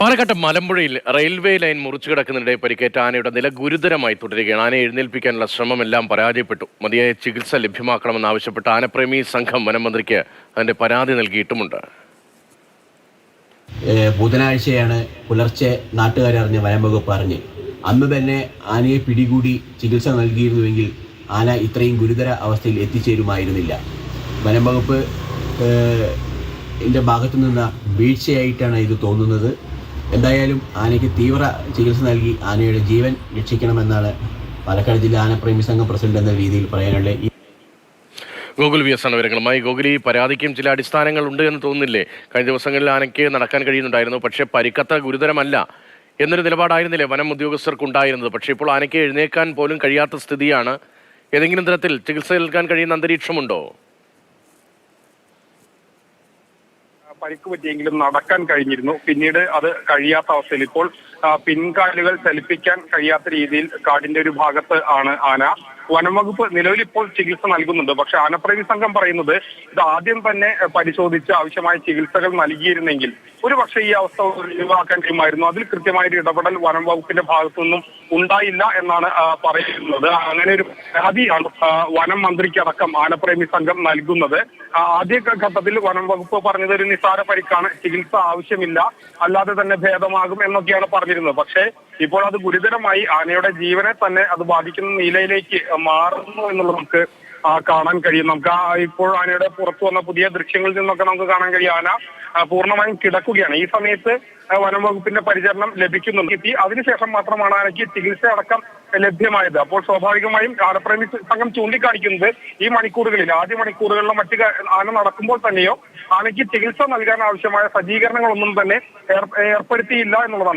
Palakkad മലമ്പുഴയിൽ railway line മുറിച്ചു കിടക്കുന്നതിനിടെ പരിക്കേറ്റ ആനയുടെ നില ഗുരുതരമായി തുടരുകയാണ്. ആനയെ എഴുന്നേൽപ്പിക്കാനുള്ള ശ്രമമെല്ലാം പരാജയപ്പെട്ടു. മതിയായ ചികിത്സ ലഭ്യമാക്കണമെന്നാവശ്യപ്പെട്ട് ആനപ്രേമി സംഘം വനമന്ത്രിക്ക് അതിന്റെ പരാതി നൽകിയിട്ടുമുണ്ട്. ബുധനാഴ്ചയാണ് പുലർച്ചെ നാട്ടുകാരറിഞ്ഞ വനംവകുപ്പ് അറിഞ്ഞ്. അന്ന് തന്നെ ആനയെ പിടികൂടി ചികിത്സ നൽകിയിരുന്നുവെങ്കിൽ ആന ഇത്രയും ഗുരുതര അവസ്ഥയിൽ എത്തിച്ചേരുമായിരുന്നില്ല. വനംവകുപ്പ് ഭാഗത്തു നിന്ന് വീഴ്ചയായിട്ടാണ് ഇത് തോന്നുന്നത്. എന്തായാലും ആനയ്ക്ക് തീവ്ര ചികിത്സ നൽകി ആനയുടെ ജീവൻ രക്ഷിക്കണമെന്നാണ് പാലക്കാട് ജില്ലാ ആനപ്രേമി സംഘം പ്രസിഡന്റ് എന്ന രീതിയിൽ പറയാനുള്ളത് ഗോകുൽ വി എസ് ആണ് വിവരങ്ങളുമായി. ഗോകുൽ ഈ പരാതിക്കും ചില അടിസ്ഥാനങ്ങൾ ഉണ്ട് എന്ന് തോന്നുന്നില്ലേ? കഴിഞ്ഞ ദിവസങ്ങളിൽ ആനയ്ക്ക് നടക്കാൻ കഴിയുന്നുണ്ടായിരുന്നു. പക്ഷേ പരിക്കത്ത ഗുരുതരമല്ല എന്നൊരു നിലപാടായിരുന്നില്ലേ വനം ഉദ്യോഗസ്ഥർക്കുണ്ടായിരുന്നത്? പക്ഷേ ഇപ്പോൾ ആനയ്ക്ക് എഴുന്നേക്കാൻ പോലും കഴിയാത്ത സ്ഥിതിയാണ്. ഏതെങ്കിലും തരത്തിൽ ചികിത്സ നൽകാൻ കഴിയുന്ന അന്തരീക്ഷമുണ്ടോ? പരിക്ക് പറ്റിയെങ്കിലും നടക്കാൻ കഴിഞ്ഞിരുന്നു. പിന്നീട് അത് കഴിയാത്ത അവസ്ഥയിൽ ഇപ്പോൾ പിൻകാലുകൾ ചലിപ്പിക്കാൻ കഴിയാത്ത രീതിയിൽ കാടിന്റെ ഒരു ഭാഗത്ത് ആണ് ആന. വനംവകുപ്പ് നിലവിൽ ഇപ്പോൾ ചികിത്സ നൽകുന്നുണ്ട്. പക്ഷെ ആനപ്രേമി സംഘം പറയുന്നത് ഇത് ആദ്യം തന്നെ പരിശോധിച്ച് ആവശ്യമായ ചികിത്സകൾ നൽകിയിരുന്നെങ്കിൽ ഒരു പക്ഷേ ഈ അവസ്ഥ ഒഴിവാക്കാൻ കഴിയുമായിരുന്നു. അതിൽ കൃത്യമായ ഒരു ഇടപെടൽ വനം വകുപ്പിന്റെ ഭാഗത്തു നിന്നും ഉണ്ടായില്ല എന്നാണ് പറയുന്നത്. അങ്ങനെ ഒരു പരാതിയാണ് വനം മന്ത്രിക്കടക്കം ആനപ്രേമി സംഘം നൽകുന്നത്. ആദ്യ ഘട്ടത്തിൽ വനം വകുപ്പ് പറഞ്ഞത് ഒരു നിസാര പരിക്കാണ്. ചികിത്സ ആവശ്യമില്ല. അല്ലാതെ തന്നെ ഭേദമാകും എന്നൊക്കെയാണ് പറഞ്ഞിരുന്നത്. പക്ഷേ ഇപ്പോൾ അത് ഗുരുതരമായി ആനയുടെ ജീവനെ തന്നെ അത് ബാധിക്കുന്ന നിലയിലേക്ക് മാറുന്നു എന്നുള്ളത് നമുക്ക് കാണാൻ കഴിയും. നമുക്ക് ആ ഇപ്പോൾ ആനയുടെ പുറത്തു വന്ന പുതിയ ദൃശ്യങ്ങളിൽ നിന്നൊക്കെ നമുക്ക് കാണാൻ കഴിയും. ആന പൂർണമായും കിടക്കുകയാണ്. ഈ സമയത്ത് വനം വകുപ്പിന്റെ പരിചരണം ലഭിക്കുന്നുണ്ട്. അതിനുശേഷം മാത്രമാണ് ആനയ്ക്ക് ചികിത്സ അടക്കം ലഭ്യമായത്. അപ്പോൾ സ്വാഭാവികമായും ആനപ്രേമി സംഘം ചൂണ്ടിക്കാണിക്കുന്നത് ഈ മണിക്കൂറുകളിൽ. ആദ്യ മണിക്കൂറുകളിലോ മറ്റു ആന നടക്കുമ്പോൾ തന്നെയോ ആനയ്ക്ക് ചികിത്സ നൽകാൻ ആവശ്യമായ സജ്ജീകരണങ്ങളൊന്നും തന്നെ ഏർ- ഏർപ്പെടുത്തിയില്ല എന്നുള്ളതാണ്.